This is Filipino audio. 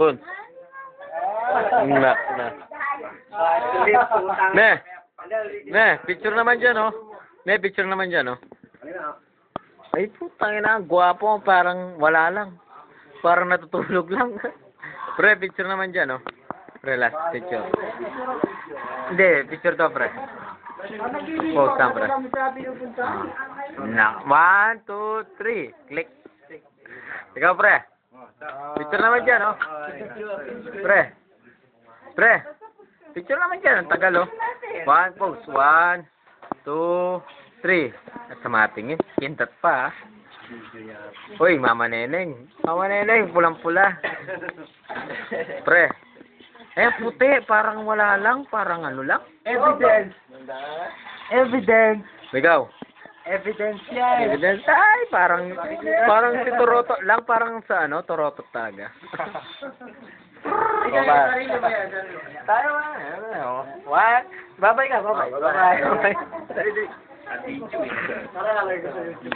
Bon. Na, na. Ne. Ne, picture naman dyan, oh. Ne, picture naman dyan, oh. Ay, putang ina, gwapo, parang wala lang. Parang natutulog lang. pre, picture naman dyan, oh. Pre, last picture. Hindi, picture to, pre. Pose lang, pre. Na, one, two, three. Click. Ikaw, pre. Picture naman dyan, oh. Pre. Pre. Picture naman dyan. Ang tagal, oh. One pose. One, two, three. At sa matingin. Kintat pa, ah. Uy, Mama Neneng. Mama Neneng, pulang-pula. Pre. Eh, puti. Parang wala lang. Parang ano lang. Evidence. Evidence. Ikaw. Evidence yan. Evidence. Ay, parang, parang si Toroto lang. Parang sa ano, Toroto talaga. Ikaw yan. Tayo ba? Ano? What? Babay ka, babay. Babay. Babay. Tara, sa'yo.